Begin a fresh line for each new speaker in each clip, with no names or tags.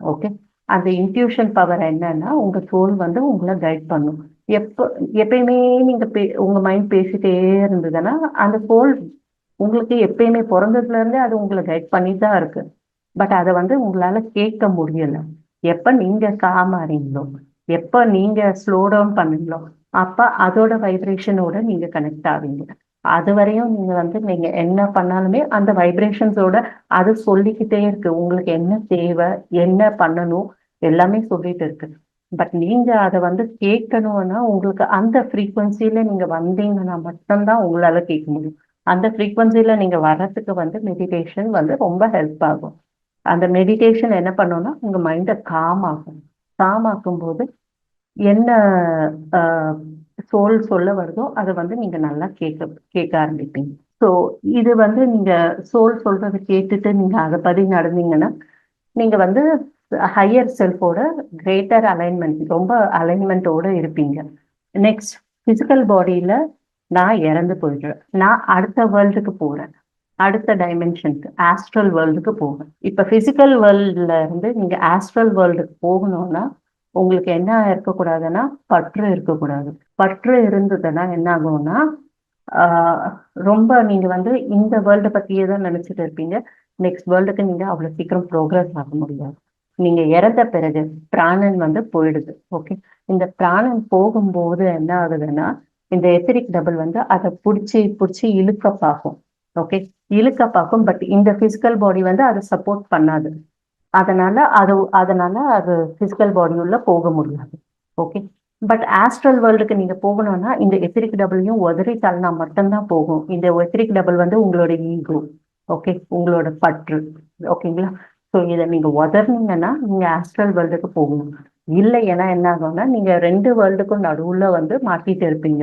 Okay அந்த intuition power என்னன்னா உங்க சோல் வந்து உங்களை கைட் பண்ணும். எப்போ எப்பயுமே நீங்க பே உங்க மைண்ட் பேசிட்டே இருந்ததுன்னா அந்த சோல் உங்களுக்கு எப்பயுமே பிறந்ததுல இருந்தே அது உங்களை கைட் பண்ணி தான் இருக்கு. பட் அதை வந்து உங்களால கேட்க முடியல. எப்ப நீங்க காமாறீங்களோ எப்ப நீங்க ஸ்லோ டவுன் பண்ணீங்களோ அப்ப அதோட வைப்ரேஷனோட நீங்க கனெக்ட் ஆவீங்க. அது வரையும் நீங்க வந்து நீங்க என்ன பண்ணாலுமே அந்த வைப்ரேஷன்ஸோட அது சொல்லிக்கிட்டே இருக்கு. உங்களுக்கு என்ன தேவை என்ன பண்ணணும் எல்லாமே சொல்லிட்டு இருக்கு. பட் நீங்க அதை வந்து கேட்கணும்னா உங்களுக்கு அந்த ஃப்ரீக்குவன்சில நீங்க வந்தீங்கன்னா மட்டும்தான் உங்களால கேட்க முடியும். அந்த ஃப்ரீக்குவன்சில நீங்க வர்றதுக்கு வந்து மெடிடேஷன் வந்து ரொம்ப ஹெல்ப் ஆகும். அந்த மெடிடேஷன் என்ன பண்ணும்னா உங்க மைண்டை காம் ஆகும் காம் ஆக்கும் போது என்ன சோல் சொல்ல வருதோ அதை வந்து நீங்க நல்லா கேட்க கேட்க ஆரம்பிப்பீங்க. ஸோ இது வந்து நீங்க சோல் சொல்றதை கேட்டுட்டு நீங்க அதை படி நடந்தீங்கன்னா நீங்க வந்து ஹையர் செல்ஃபோட கிரேட்டர் அலைன்மெண்ட் ரொம்ப அலைன்மெண்ட்டோட இருப்பீங்க. நெக்ஸ்ட் பிசிக்கல் பாடியில நான் இறந்து போயிடுறேன். நான் அடுத்த வேர்ல்டுக்கு போறேன். அடுத்த டைமென்ஷனுக்கு ஆஸ்ட்ரல் வேர்ல்டுக்கு போவேன். இப்போ பிசிக்கல் வேர்ல்டுல இருந்து நீங்க ஆஸ்ட்ரல் வேர்ல்டுக்கு போகணும்னா உங்களுக்கு என்ன இருக்கக்கூடாதுன்னா பற்று இருக்கக்கூடாது. பற்று இருந்ததுன்னா என்ன ஆகும்னா ஆஹ் ரொம்ப நீங்க வந்து இந்த வேர்ல்டை பத்தியே தான் நினைச்சிட்டு இருப்பீங்க. நெக்ஸ்ட் வேர்ல்டுக்கு நீங்க அவ்வளவு சீக்கிரம் ப்ரோக்ரஸ் ஆக முடியாது. நீங்க இறந்த பிறகு பிராணன் வந்து போயிடுது. ஓகே இந்த பிராணன் போகும்போது என்ன ஆகுதுன்னா இந்த எத்திரிக் டபுள் வந்து அதை பிடிச்சி பிடிச்சி இழுக்க பார்க்கும். ஓகே இழுக்க பார்க்கும் பட் இந்த பிசிக்கல் பாடி வந்து அதை சப்போர்ட் பண்ணாது. அதனால அது அதனால அது பிசிக்கல் பாடி உள்ள போக முடியாது. ஓகே பட் ஆஸ்ட்ரல் வேர்ல்டுக்கு நீங்க போகணும்னா இந்த எத்திரிக் டபுளையும் உதறி தள்ளினா மட்டும்தான் போகும். இந்த எத்திரிக் டபுள் வந்து உங்களோட ஈகோ ஓகே உங்களோட பற்று ஓகேங்களா ஸோ இதை நீங்க உதறினீங்கன்னா நீங்க ஆஸ்ட்ரல் வேர்ல்டுக்கு போகணும். இல்லை ஏன்னா என்ன ஆகும்னா நீங்க ரெண்டு வேர்ல்டுக்கும் நடுவுல வந்து மாட்டிட்டு இருப்பீங்க.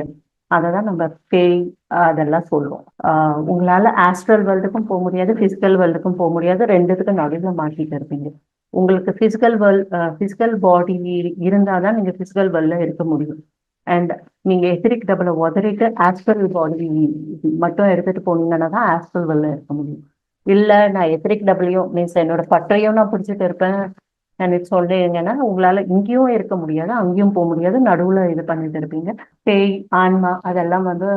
அதை தான் நம்ம பேய் அதெல்லாம் சொல்லுவோம். ஆஹ் உங்களால ஆஸ்ட்ரல் வேர்ல்டுக்கும் போக முடியாது பிசிக்கல் வேர்ல்டுக்கும் போக முடியாது. ரெண்டுத்துக்கும் நடுவில் மாட்டிட்டு இருப்பீங்க உங்களுக்கு பிசிக்கல் வேர்ல் பிசிக்கல் பாடி இருந்தால் தான் நீங்கள் பிசிக்கல் வேர்ல்டில் இருக்க முடியும். அண்ட் நீங்கள் எத்திரிக் டபுளை உதறிட்டு ஆஸ்ட்ரல் பாடி மட்டும் எடுத்துட்டு போனீங்கன்னா தான் ஆஸ்ட்ரல் வேர்ல்டில் இருக்க முடியும். இல்லை நான் எத்திரிக் டபுளையும் மீன்ஸ் என்னோட பற்றையும் நான் பிடிச்சிட்டு இருப்பேன். எனக்கு சொல்றீங்கன்னா உங்களால இங்கேயும் இருக்க முடியாது அங்கேயும் போக முடியாது நடுவுல இது பண்ணிட்டு இருப்பீங்க. பேய் ஆன்மா அதெல்லாம் வந்து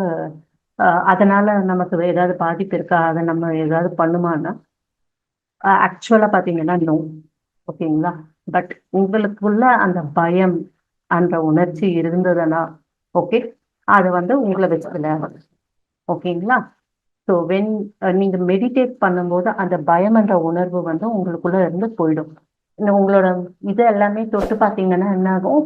அதனால நமக்கு ஏதாவது பாதிப்பு இருக்கா? அதை நம்ம ஏதாவது பண்ணுமான்னா ஆக்சுவலா பாத்தீங்கன்னா நோ ஓகேங்களா? பட் உங்களுக்குள்ள அந்த பயம் அந்த உணர்ச்சி இருந்ததுன்னா ஓகே அது வந்து உங்களை வச்சு விளையாடு ஓகேங்களா? ஸோ வென் நீங்க மெடிடேட் பண்ணும்போது அந்த பயம் என்ற உணர்வு வந்து உங்களுக்குள்ள இருந்து போயிடும். உங்களோட இது எல்லாமே தொட்டு பார்த்தீங்கன்னா என்ன ஆகும்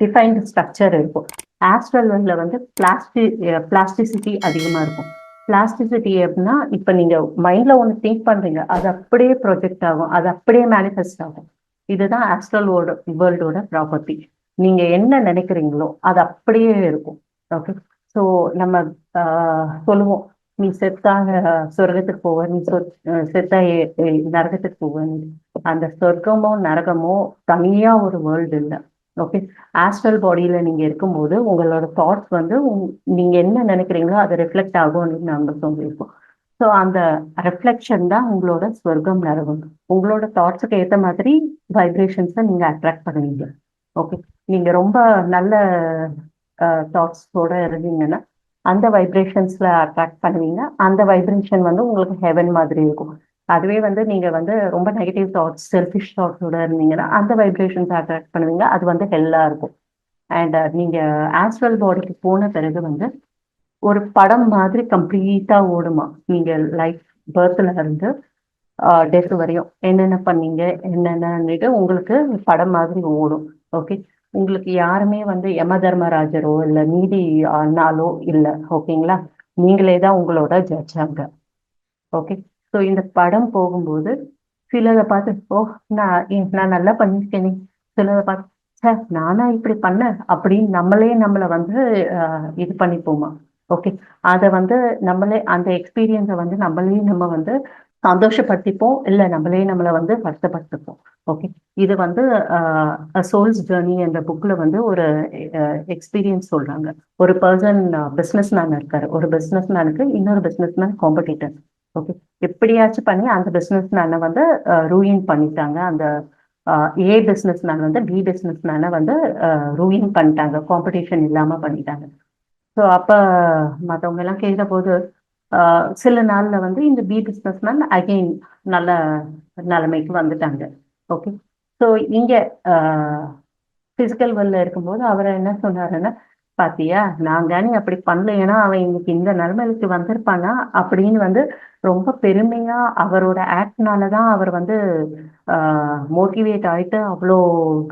டிஃபைன்டு ஸ்ட்ரக்சர் இருக்கும். ஆஸ்ட்ரல் வந்து பிளாஸ்டி பிளாஸ்டிசிட்டி அதிகமாக இருக்கும். பிளாஸ்டிசிட்டி எப்படின்னா இப்போ நீங்கள் மைண்டில் ஒன்று திங்க் பண்ணுறீங்க அது அப்படியே ப்ரொஜெக்ட் ஆகும் அது அப்படியே மேனிஃபெஸ்ட் ஆகும். இதுதான் ஆஸ்ட்ரல் வேர்ல்டோட ப்ராப்பர்ட்டி நீங்கள் என்ன நினைக்கிறீங்களோ அது அப்படியே இருக்கும். ஓகே ஸோ நம்ம சொல்லுவோம். நீ செத்தாக சொர்க்கத்துக்கு போவ நீ செத்தா நரகத்துக்கு போவ அந்த சொர்க்கமோ நரகமோ தனியா ஒரு வேர்ல்டு இல்லை ஓகே ஆஸ்ட்ரல் பாடியில நீங்க இருக்கும்போது உங்களோட தாட்ஸ் வந்து நீங்க என்ன நினைக்கிறீங்களோ அது ரிஃப்ளெக்ட் ஆகும்னு நாங்க சொல்லியிருக்கோம். ஸோ அந்த ரிஃப்ளெக்ஷன் தான் உங்களோட ஸ்வர்க்கம் நரகம் உங்களோட தாட்ஸுக்கு ஏற்ற மாதிரி வைப்ரேஷன்ஸை நீங்க அட்ராக்ட் பண்ணுவீங்க. ஓகே நீங்க ரொம்ப நல்ல eh, தாட்ஸோட இருந்தீங்கன்னா அந்த வைப்ரேஷன்ஸ்ல அட்ராக்ட் பண்ணுவீங்க. அந்த வைப்ரேஷன் வந்து உங்களுக்கு ஹெவன் மாதிரி இருக்கும். அதுவே வந்து நீங்க வந்து ரொம்ப நெகட்டிவ் தாட்ஸ் செல்ஃபிஷ் தாட்ஸோட இருந்தீங்கன்னா அந்த வைப்ரேஷன்ஸ் அட்ராக்ட் பண்ணுவீங்க. அது வந்து ஹெல்லா இருக்கும். அண்ட் நீங்க ஆஸ்ட்ரல் பாடிக்கு போன பிறகு வந்து ஒரு படம் மாதிரி கம்ப்ளீட்டா ஓடுமா? நீங்க லைஃப் பர்த்ல இருந்து டெத் வரையும். என்னென்ன பண்ணீங்க? என்னென்னட்டு உங்களுக்கு படம் மாதிரி ஓடும். ஓகே உங்களுக்கு யாருமே வந்து யம தர்மராஜரோ இல்ல நீதி ஆனாலோ இல்ல ஓகேங்களா நீங்களே தான் உங்களோட ஜட்ஜ் அங்க ஓகே ஸோ இந்த படம் போகும்போது சிலதை பார்த்து ஓ நான் நான் நல்லா பண்ணிருக்கேனே சிலதை பார்த்து சார் நானா இப்படி பண்ண? அப்படின்னு நம்மளே நம்மளை வந்து இது பண்ணிப்போமா? ஓகே அதை வந்து நம்மளே அந்த எக்ஸ்பீரியன்ஸை வந்து நம்மளே நம்ம வந்து சந்தோஷப்படுத்திப்போம் இல்லை நம்மளே நம்மளை வந்து வருத்தப்படுத்திப்போம். ஓகே இது வந்து சோல்ஸ் ஜேர்னி என்ற புக்கில் வந்து ஒரு எக்ஸ்பீரியன்ஸ் சொல்கிறாங்க ஒரு பர்சன் பிஸ்னஸ் மேன் இருக்காரு. ஒரு பிஸ்னஸ் மேனுக்கு இன்னொரு பிஸ்னஸ் மேன் காம்படிட்டர் ஓகே எப்படியாச்சும் பண்ணி அந்த பிஸ்னஸ் மேனை வந்து ரூயின் பண்ணிட்டாங்க. அந்த ஏ பிஸ்னஸ் மேன் வந்து பி பிஸ்னஸ் மேனை வந்து ரூயின் பண்ணிட்டாங்க. காம்படிஷன் இல்லாமல் பண்ணிட்டாங்க. ஸோ அப்போ மற்றவங்க எல்லாம் கேட்குற போது சில நாள்ல வந்து இந்த பி பிஸ்னஸ் மேன் அகெயின் நல்ல நிலைமைக்கு வந்துட்டாங்க. ஓகே ஸோ இங்கே ஃபிசிக்கல் வேர்ல்டில் இருக்கும்போது அவர் என்ன சொன்னாருன்னா பாத்தியா நான் தானே அப்படி பண்ணல ஏன்னா அவன் இன்னைக்கு இந்த நிலைமைக்கு வந்திருப்பானா? அப்படின்னு வந்து ரொம்ப பெருமையா அவரோட ஆக்ட்னால தான் அவர் வந்து மோட்டிவேட் ஆயிட்டு அவ்வளோ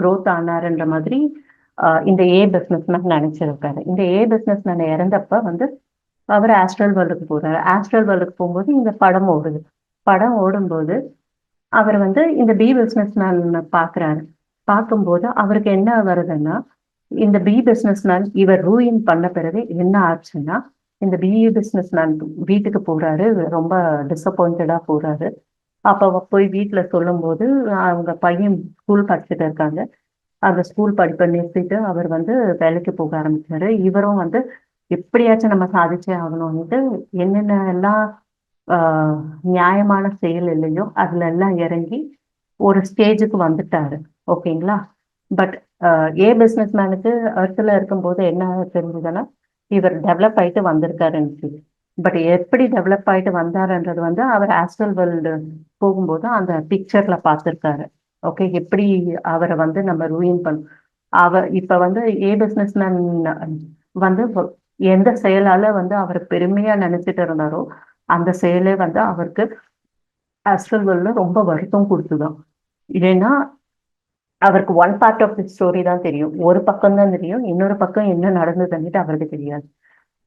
க்ரோத் ஆனாருன்ற மாதிரி ஆஹ் இந்த ஏ பிஸ்னஸ் மேன் நினைச்சிருக்காரு. இந்த ஏ பிஸ்னஸ் மேன் இறந்தப்ப வந்து அவர் ஆஸ்ட்ரல் வேர்ல்டுக்கு போறாரு. ஆஸ்ட்ரல் வேர்ல்டுக்கு போகும்போது இந்த படம் ஓடுது. படம் ஓடும்போது அவர் வந்து இந்த பி பிஸ்னஸ் மேன் பாக்குறாரு பார்க்கும்போது அவருக்கு என்ன வருதுன்னா இந்த பி பிஸ்னஸ் மேன் இவர் ரூயின் பண்ண பிறகு என்ன ஆச்சுன்னா இந்த பி பிஸ்னஸ் மேன் வீட்டுக்கு போறாரு. ரொம்ப டிசப்பாயிண்டடா போறாரு. அப்போ போய் வீட்டுல சொல்லும்போது அவங்க பையன் ஸ்கூல் படிச்சுட்டு இருக்காங்க. அந்த ஸ்கூல் படிப்பை நிறுத்திட்டு அவர் வந்து வேலைக்கு போக ஆரம்பிச்சாரு இவரும் வந்து எப்படியாச்சும் நம்ம சாதிச்சே ஆகணும்ட்டு என்னென்ன எல்லாம் ஆஹ் நியாயமான செயல் இல்லையோ அதுல எல்லாம் இறங்கி ஒரு ஸ்டேஜுக்கு வந்துட்டாரு. ஓகேங்களா? பட் ஏ பிஸ்னஸ் மேனுக்கு அர்த்தில் இருக்கும்போது என்ன தெரிஞ்சதுன்னா இவர் டெவலப் ஆயிட்டு வந்திருக்காருன்னு பட் எப்படி டெவலப் ஆயிட்டு வந்தாருன்றது வந்து அவர் ஆஸ்ட்ரல் வேர்ல்டு போகும்போது அந்த பிக்சர்ல பார்த்துருக்காரு ஓகே எப்படி அவரை வந்து நம்ம ரூயின் பண்ணும் அவர் இப்ப வந்து ஏ பிஸ்னஸ் மேன் வந்து எந்த செயலால வந்து அவர் பெருமையா நினைச்சிட்டு இருந்தாரோ அந்த செயலே வந்து அவருக்கு ஆஸ்ட்ரல் ரொம்ப வருத்தம் கொடுத்துதான் ஏன்னா அவருக்கு one part of the story தான் தெரியும். ஒரு பக்கம் தான் தெரியும் இன்னொரு பக்கம் என்ன நடந்ததுன்னுட்டு அவருக்கு தெரியாது.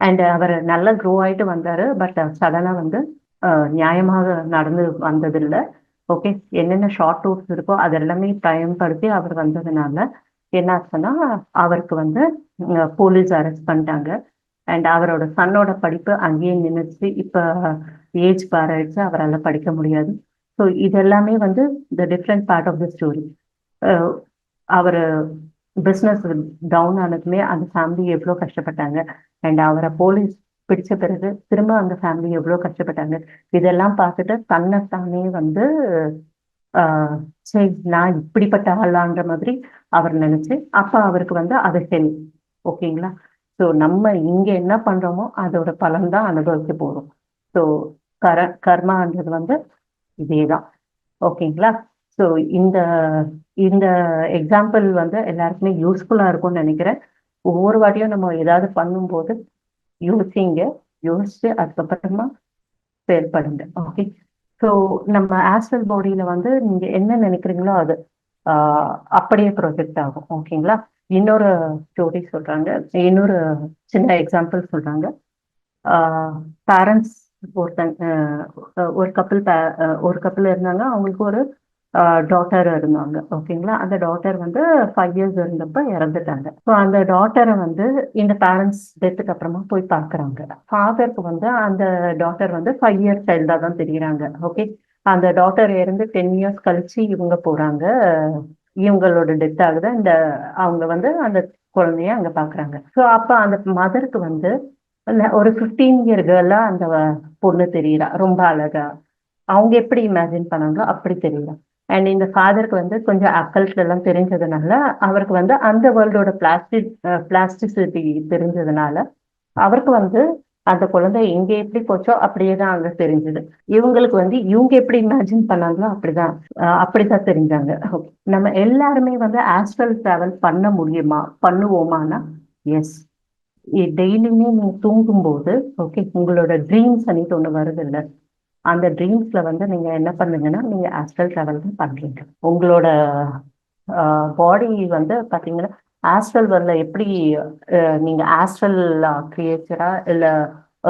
அண்ட் அவர் நல்லா க்ரோ ஆயிட்டு வந்தாரு பட் சடனா வந்து நியாயமாக நடந்து வந்ததில்லை. ஓகே என்னென்ன ஷார்ட் ரூட்ஸ் இருக்கோ அதெல்லாமே பயன்படுத்தி அவர் வந்ததுனால என்ன ஆச்சுன்னா அவருக்கு வந்து போலீஸ் அரெஸ்ட் பண்ணிட்டாங்க. அண்ட் அவரோட சன்னோட படிப்பு அங்கேயே நின்றுச்சு இப்போ ஏஜ் பாராயிடுச்சு. அவரால் படிக்க முடியாது. ஸோ இதெல்லாமே வந்து the different part of the story our business down ஆனதுமே அந்த ஃபேமிலி எவ்வளோ கஷ்டப்பட்டாங்க. அண்ட் அவரை போலீஸ் பிடிச்ச பிறகு திரும்ப அந்த ஃபேமிலி எவ்வளோ கஷ்டப்பட்டாங்க. இதெல்லாம் பார்த்துட்டு தானே வந்து சரி நான் இப்படிப்பட்ட ஆளான்ற மாதிரி அவர் நினைச்சு அப்ப அவருக்கு வந்து அது ஹெல்ப் ஓகேங்களா ஸோ நம்ம இங்க என்ன பண்றோமோ அதோட பலன் தான் அனுபவிக்க போறோம். ஸோ கர கர்மான்றது வந்து இதேதான். ஓகேங்களா? ஸோ இந்த இந்த எக்ஸாம்பிள் வந்து எல்லாருக்குமே யூஸ்ஃபுல்லா இருக்கும்னு நினைக்கிறேன். ஒவ்வொரு வாட்டியும் நம்ம ஏதாவது பண்ணும்போது யோசிங்க. யோசிச்சு அதுக்கப்புறமா செயல்படுங்க. ஓகே ஸோ நம்ம ஆஸ்ட்ரல் பாடியில வந்து நீங்க என்ன நினைக்கிறீங்களோ அது அப்படியே ப்ரொஜெக்ட் ஆகும். ஓகேங்களா? இன்னொரு ஸ்டோரி சொல்றாங்க. இன்னொரு சின்ன எக்ஸாம்பிள் சொல்றாங்க. பேரண்ட்ஸ் ஒருத்தங்க ஒரு கப்பல் ஒரு கப்பல் இருந்தாங்க. அவங்களுக்கு ஒரு டாட்டர் இருந்தாங்க. ஓகேங்களா? அந்த டாட்டர் வந்து ஃபைவ் இயர்ஸ் இருந்தப்ப இறந்துட்டாங்க. ஸோ அந்த டாட்டரை வந்து இந்த பேரண்ட்ஸ் டெத்துக்கு அப்புறமா போய் பார்க்குறாங்க. ஃபாதருக்கு வந்து அந்த டாட்டர் வந்து ஃபைவ் இயர்ஸ் சைல்டாக தான் தெரியுறாங்க. ஓகே அந்த டாட்டர் இருந்து டென் இயர்ஸ் கழிச்சு இவங்க போறாங்க. இவங்களோட டெத் ஆகுது. இந்த அவங்க வந்து அந்த குழந்தைய அங்க பாக்குறாங்க. ஸோ அப்ப அந்த மதருக்கு வந்து ஒரு ஃபிஃப்டீன் இயர் கேர்லா அந்த பொண்ணு தெரியுறா. ரொம்ப அழகா. அவங்க எப்படி இமேஜின் பண்ணாங்களோ அப்படி தெரியல அண்ட் இந்த ஃபாதருக்கு வந்து கொஞ்சம் அக்கல்ட் எல்லாம் தெரிஞ்சதுனால அவருக்கு வந்து அந்த வேர்ல்டோட பிளாஸ்டிக் பிளாஸ்டிசிட்டி தெரிஞ்சதுனால அவருக்கு வந்து அந்த குழந்தை எங்க எப்படி போச்சோ அப்படியே தான் அங்க தெரிஞ்சது. இவங்களுக்கு வந்து இவங்க எப்படி இமேஜின் பண்ணாங்களோ அப்படிதான். அப்படிதான் தெரிஞ்சாங்க. நம்ம எல்லாருமே வந்து ஆஸ்ட்ரல் டிராவல் பண்ண முடியுமா? பண்ணுவோமானா? எஸ் டெய்லியுமே நீங்க தூங்கும்போது ஓகே உங்களோட ட்ரீம்ஸ் அன்னைக்கு ஒண்ணு வருது இல்லை அந்த ட்ரீம்ஸ்ல வந்து நீங்க என்ன பண்ணுங்கன்னா நீங்க ஆஸ்ட்ரல் டிராவல் தான் பண்றீங்க. உங்களோட பாடி வந்து பாத்தீங்கன்னா ஆஸ்ட்ரல் வரல எப்படி நீங்க ஆஸ்ட்ரல் கிரியேச்சரா இல்ல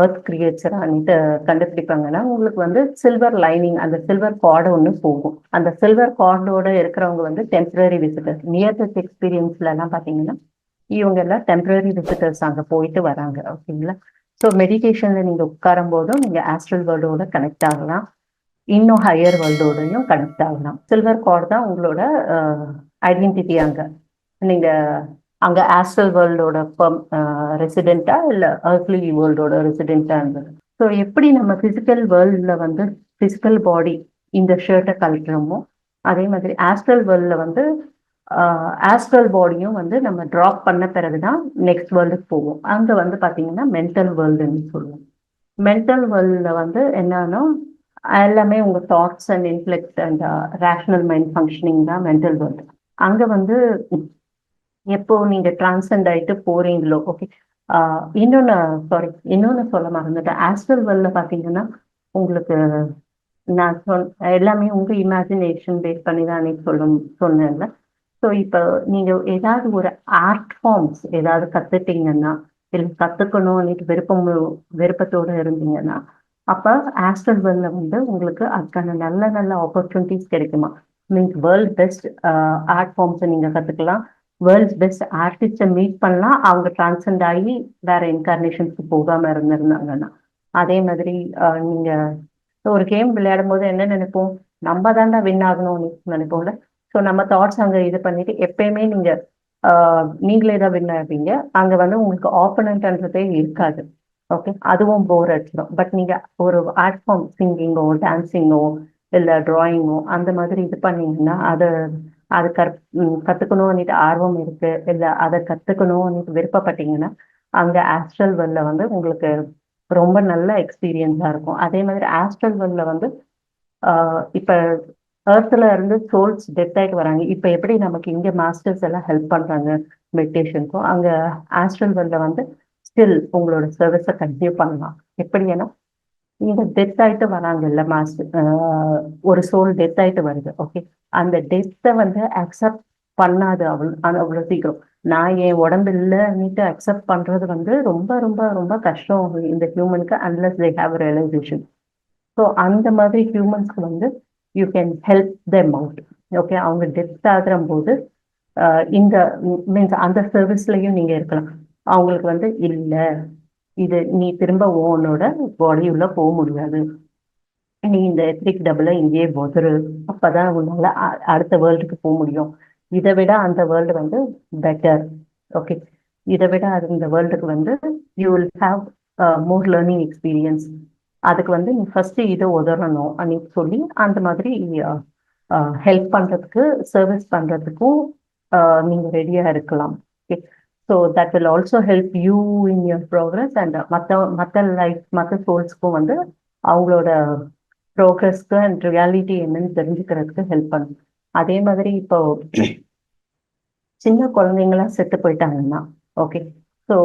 ஏர்த் கிரியேச்சரான்ட்டு கண்டுபிடிப்பாங்கன்னா உங்களுக்கு வந்து சில்வர் லைனிங் அந்த சில்வர் கார்டு ஒன்று போகும். அந்த சில்வர் கார்டோட இருக்கிறவங்க வந்து டெம்பரரி விசிட்டர்ஸ் நியர் டெத் எக்ஸ்பீரியன்ஸ்ல எல்லாம் பாத்தீங்கன்னா இவங்க எல்லாம் டெம்பரரி விசிட்டர்ஸ் அங்க போயிட்டு வராங்க ஓகேங்களா? ஸோ மெடிடேஷன்ல நீங்க உட்காரும் போதும் நீங்க ஆஸ்ட்ரல் வேர்ல்டோட கனெக்ட் ஆகலாம். இன்னும் ஹையர் வேர்ல்டோடையும் கனெக்ட் ஆகலாம். சில்வர் கார்டு தான் உங்களோட ஐடென்டிட்டி அங்க. நீங்க அங்க ஆஸ்ட்ரல் வேர்ல்டோட ரெசிடென்ட்டா இல்ல அர்த்லி வேர்ல்டோட ரெசிடென்ட்டா இருந்தது? ஸோ எப்படி நம்ம பிசிக்கல் வேர்ல்டில் வந்து பிசிக்கல் பாடி இந்த ஷர்ட்டை கழட்டுறோமோ அதே மாதிரி ஆஸ்ட்ரல் வேர்ல்டில் வந்து ஆஸ்ட்ரல் பாடியும் வந்து நம்ம ட்ராப் பண்ண பிறகு தான் நெக்ஸ்ட் வேர்ல்டுக்கு போவோம். அங்கே வந்து பார்த்தீங்கன்னா மென்டல் வேர்ல்டுன்னு சொல்லுவோம். மென்டல் வேர்ல்டில் வந்து என்னன்னா எல்லாமே உங்கள் thoughts and inflect and rational mind functioning தான் மென்டல் வேர்ல்டு அங்கே வந்து எப்போ நீங்க டிரான்சென்ட் ஆயிட்டு போறீங்களோ ஓகே இன்னொன்னு சாரி இன்னொன்னு சொல்ல மறந்துட்டேன். ஆஸ்ட்ரல் வேர்ல்ட்ல பாத்தீங்கன்னா உங்களுக்கு நான் சொல் எல்லாமே உங்க இமேஜினேஷன் பேஸ் பண்ணி தான் அன்னைக்கு சொல்லும் சொன்னேன்ல. ஸோ இப்போ நீங்க ஏதாவது ஒரு ஆர்ட் ஃபார்ம்ஸ் ஏதாவது கத்துட்டீங்கன்னா இல்லை கத்துக்கணும் அன்னைக்கு விருப்பம் விருப்பத்தோடு இருந்தீங்கன்னா அப்போ ஆஸ்ட்ரல் வேர்ல்டில் வந்து உங்களுக்கு அதுக்கான நல்ல நல்ல ஆப்பர்ச்சுனிட்டிஸ் கிடைக்குமா? மீன்ஸ் வேர்ல்ட் பெஸ்ட் ஆர்ட் ஃபார்ம்ஸை நீங்கள் கற்றுக்கலாம் வேர்ல்ட்ஸ் பெஸ்ட் ஆர்டிஸ்டை மீட் பண்ணலாம் அவங்க டிரான்சென்ட் ஆகி வேற இன்கார்னேஷன்ஸ்க்கு போகாம இருந்திருந்தாங்கன்னா. அதே மாதிரி நீங்க ஒரு கேம் விளையாடும் போது என்ன நினைப்போம்? நம்ம தாண்டா வின் ஆகணும்னு நினைப்போம்ல ஸோ நம்ம தாட்ஸ் அங்கே இது பண்ணிட்டு எப்பயுமே நீங்க நீங்களே தான் வின் ஆவீங்க. அங்கே வந்து உங்களுக்கு ஆப்பனண்ட்ன்றதே இருக்காது. ஓகே அதுவும் போர் அடிச்சிடும். பட் நீங்க ஒரு ஆர்ட் ஃபார்ம் சிங்கிங்கோ டான்ஸிங்கோ இல்லை ட்ராயிங்கோ அந்த மாதிரி இது பண்ணீங்கன்னா அதை அது கற் கற்றுக்கணும்னுட்டு ஆர்வம் இருக்கு. இல்லை அதை கற்றுக்கணும்னுட்டு விருப்பப்பட்டீங்கன்னா அங்கே ஆஸ்ட்ரல் வெல்ல வந்து உங்களுக்கு ரொம்ப நல்ல எக்ஸ்பீரியன்ஸாக இருக்கும். அதே மாதிரி ஆஸ்ட்ரல் வெல்ல வந்து இப்போ ஏர்த்தில் இருந்து சோல்ஸ் டெத் ஆகிட்டு வராங்க. இப்போ எப்படி நமக்கு இங்கே மாஸ்டர்ஸ் எல்லாம் ஹெல்ப் பண்ணுறாங்க மெடிடேஷனுக்கும் அங்கே ஆஸ்ட்ரல் வெல்ல வந்து ஸ்டில் உங்களோட சர்வீஸை கண்டினியூ பண்ணலாம். எப்படி ஏன்னா இங்கே டெத் ஆயிட்டு வராங்கல்ல மாஸ்டர் ஒரு சோல் டெத் ஆயிட்டு வருது ஓகே அந்த டெத்தை வந்து அக்செப்ட் பண்ணாது அவள் அவ்வளோ சீக்கிரம். நான் என் உடம்பு இல்லைன்னுட்டு அக்செப்ட் பண்றது வந்து ரொம்ப ரொம்ப ரொம்ப கஷ்டம் இந்த ஹியூமனுக்கு unless they have realisation so அந்த மாதிரி ஹியூமன்ஸ்க்கு வந்து you can help them out okay அவங்க டெத் ஆகிற போது இந்த மீன்ஸ் அந்த சர்வீஸ்லையும் நீங்கள் இருக்கலாம். அவங்களுக்கு வந்து இல்லை இது நீ திரும்ப உன்னோட பாடி உள்ள போக முடியாது. நீ இந்த எத்ரிக் டபுள இங்கேயே போதுரு அப்பதான் உன்னால அடுத்த வேர்ல்டுக்கு போக முடியும். இதை விட அந்த வேர்ல்டு வந்து பெட்டர் ஓகே இதை விட அது இந்த வேர்ல்டுக்கு வந்து you will have more learning experience அதுக்கு வந்து நீ ஃபர்ஸ்ட் இதை உதறணும். அப்படின்னு சொல்லி அந்த மாதிரி uh, uh, ஹெல்ப் பண்றதுக்கு சர்வீஸ் பண்றதுக்கும் uh, நீங்க ரெடியா இருக்கலாம். Okay so that will also help you in your progress and மற்ற மற்ற லைஃப் மற்ற சோல்ஸ்க்கும் வந்து அவங்களோட ப்ரோக்ரஸ்க்கு அண்ட் ரியாலிட்டி என்னன்னு தெரிஞ்சுக்கிறதுக்கு ஹெல்ப் பண்ணும். அதே மாதிரி இப்போ சின்ன குழந்தைங்களாம் செத்து போயிட்டாங்கன்னா ஓகே ஸோ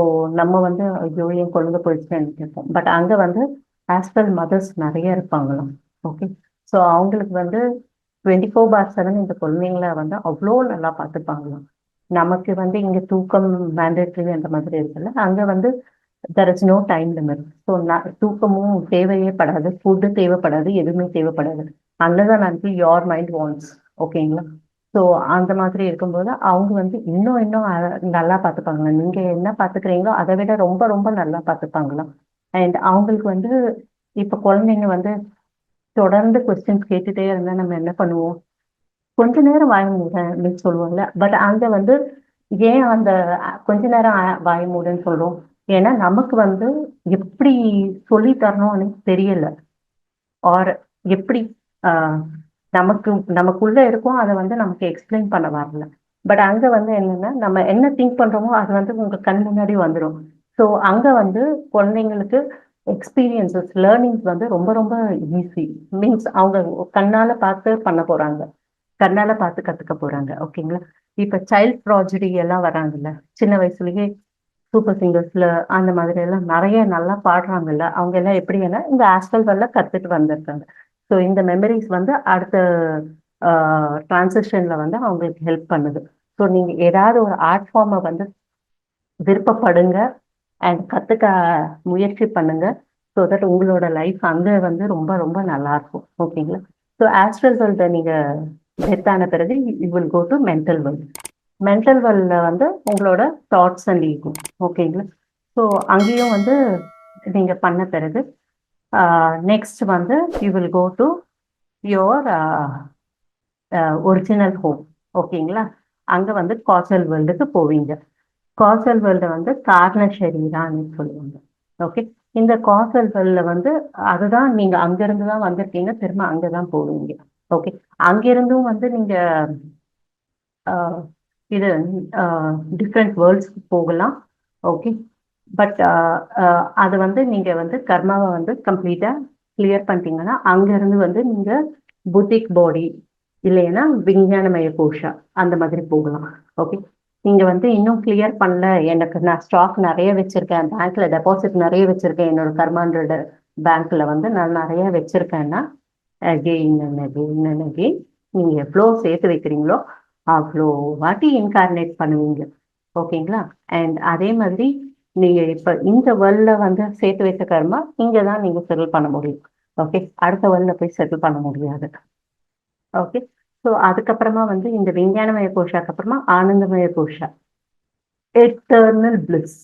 நம்ம வந்து ஐயோ என் குழந்தை போயிடுச்சுன்னு கேட்போம் பட் அங்கே வந்து ஆஸ்பல் மதர்ஸ் நிறைய இருப்பாங்களாம் ஓகே ஸோ அவங்களுக்கு வந்து டுவெண்ட்டி ஃபோர் பார் செவன் இந்த குழந்தைங்கள வந்து அவ்வளோ நல்லா பார்த்துப்பாங்களாம். நமக்கு வந்து இங்க தூக்கம் மேண்டேட்ரி அந்த மாதிரி இருக்குல்ல அங்க வந்து there is no time limit so நான் தூக்கமும் தேவையே படாது ஃபுட்டு தேவைப்படாது எதுவுமே தேவைப்படாது. அன்னதான் நான் யோர் மைண்ட் வாண்ட்ஸ் ஓகேங்களா ஸோ அந்த மாதிரி இருக்கும்போது அவங்க வந்து இன்னும் இன்னும் நல்லா பார்த்துப்பாங்களா நீங்கள் என்ன பார்த்துக்கிறீங்களோ அதை விட ரொம்ப ரொம்ப நல்லா பார்த்துப்பாங்களாம் அண்ட் அவங்களுக்கு வந்து இப்போ குழந்தைங்க வந்து தொடர்ந்து கொஸ்டின்ஸ் கேட்டுட்டே இருந்தால் நம்ம என்ன பண்ணுவோம்? கொஞ்ச நேரம் வாய் மூடேன் அப்படின்னு சொல்லுவாங்கல்ல. பட் அங்க வந்து ஏன் அந்த கொஞ்ச நேரம் வாய் மூடுன்னு சொல்றோம்? ஏன்னா நமக்கு வந்து எப்படி சொல்லி தரணும்னு தெரியல. ஆர் எப்படி நமக்கு நமக்குள்ள இருக்கும் அதை வந்து நமக்கு எக்ஸ்பிளைன் பண்ண வரல. பட் அங்க வந்து என்னன்னா நம்ம என்ன திங்க் பண்றோமோ அது வந்து உங்க கண் முன்னாடி வந்துடும் ஸோ அங்க வந்து குழந்தைங்களுக்கு எக்ஸ்பீரியன்சஸ் லேர்னிங்ஸ் வந்து ரொம்ப ரொம்ப ஈஸி மீன்ஸ் அவங்க கண்ணால பார்த்து பண்ண போறாங்க. கண்ணால பார்த்து கத்துக்க போறாங்க. ஓகேங்களா இப்ப சைல்ட் ப்ராஜடி எல்லாம் வராங்கல்ல சின்ன வயசுலயே சூப்பர் சிங்கர்ஸ்ல அந்த மாதிரி எல்லாம் நிறைய நல்லா பாடுறாங்கல்ல அவங்க எல்லாம் எப்படின்னா இந்த ஆஸ்டல் வரல கத்துட்டு வந்திருக்காங்க. ஸோ இந்த மெமரிஸ் வந்து அடுத்த டிரான்சிஷன்ல வந்து அவங்களுக்கு ஹெல்ப் பண்ணுது. ஸோ நீங்க ஏதாவது ஒரு ஆர்ட் ஃபார்மை வந்து விருப்பப்படுங்க அண்ட் கத்துக்க முயற்சி பண்ணுங்க. ஸோ தட் உங்களோட லைஃப் அங்கே வந்து ரொம்ப ரொம்ப நல்லா இருக்கும். ஓகேங்களா ஸோ ஆஸ்ட்ரல் வேர்ல்ட நீங்க டெத் ஆன பிறகு you will go to mental world mental வேர்ல்டில் வந்து உங்களோட தாட்ஸ் அண்ட் ஈகோ ஓகேங்களா ஸோ அங்கேயும் வந்து நீங்கள் பண்ண பிறகு நெக்ஸ்ட் வந்து you will go to your original home ஓகேங்களா அங்கே வந்து காசல் வேர்ல்டுக்கு போவீங்க. காசல் வேர்ல்டு வந்து காரண சரீரான்னு சொல்லுவாங்க. ஓகே இந்த காசல்களில் வந்து அதுதான் நீங்க அங்கேருந்து தான் வந்திருக்கீங்க திரும்ப அங்கதான் போவீங்க. ஓகே அங்கிருந்தும் வந்து நீங்க ஆஹ், இது டிஃப்ரெண்ட் வேர்ல்ட்ஸ்க்கு போகலாம். ஓகே பட் அது வந்து நீங்க வந்து கர்மாவை வந்து கம்ப்ளீட்டா கிளியர் பண்ணிட்டீங்கன்னா அங்கிருந்து வந்து நீங்க புத்திக் பாடி இல்லைன்னா விஞ்ஞானமய கோஷா அந்த மாதிரி போகலாம். ஓகே நீங்க வந்து இன்னும் கிளியர் பண்ணல. எனக்கு நான் ஸ்டாக் நிறைய வச்சிருக்கேன். பேங்க்ல டெபாசிட் நிறைய வச்சிருக்கேன். என்னோட கர்மாண்டோட பேங்க்ல வந்து நான் நிறைய வச்சிருக்கேன்னா again and again and again நீங்க எவ்வளோ சேர்த்து வைக்கிறீங்களோ அவ்வளோ வாட்டி இன்கார்னேட் பண்ணுவீங்க. ஓகேங்களா? அண்ட் அதே மாதிரி நீங்க இப்ப இந்த வேர்ல்ட்ல வந்து சேர்த்து வைத்த கர்மா இங்க தான் நீங்க செட்டில் பண்ண முடியும். ஓகே? அடுத்த வேர்ல்ட்ல போய் செட்டில் பண்ண முடியாது. ஓகே? ஸோ அதுக்கப்புறமா வந்து இந்த விஞ்ஞானமய கோஷாக்கு அப்புறமா ஆனந்தமய கோஷா. Eternal bliss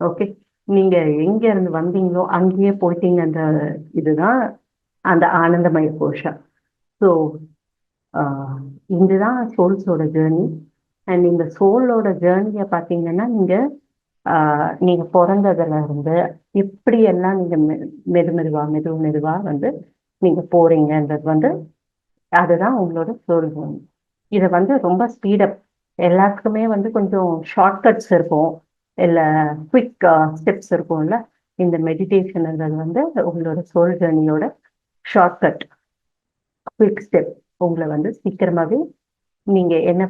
okay? நீங்க எங்க இருந்து வந்தீங்களோ அங்கேயே போயிட்டீங்கன்ற இதுதான் அந்த ஆனந்தமய கோஷா ஸோ இதுதான் சோல்ஸோட ஜேர்னி அண்ட் இந்த சோலோட ஜேர்னியை பார்த்தீங்கன்னா நீங்க ஆஹ், நீங்க பிறந்ததுல இருந்து எப்படி எல்லாம் நீங்க மெ- மெது மெதுவா மெது மெதுவா வந்து நீங்க போறீங்கன்றது வந்து அதுதான் உங்களோட சோல் ஜேர்னி இதை வந்து ரொம்ப ஸ்பீடப் எல்லாருக்குமே வந்து கொஞ்சம் ஷார்ட்கட்ஸ் இருக்கும். இல்லை குவிக் ஸ்டெப்ஸ் இருக்கும்ல. இந்த மெடிடேஷன்ன்றது வந்து உங்களோட சோல் ஜேர்னியோட ஷார்ட்கட் குவிக் ஸ்டெப் உங்களை வந்து சீக்கிரமாவே நீங்க என்ன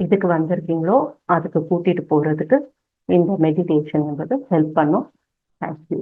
இதுக்கு வந்திருக்கீங்களோ அதுக்கு கூட்டிட்டு போறதுக்கு இந்த மெடிடேஷன் என்பது ஹெல்ப் பண்ணும். தேங்க்யூ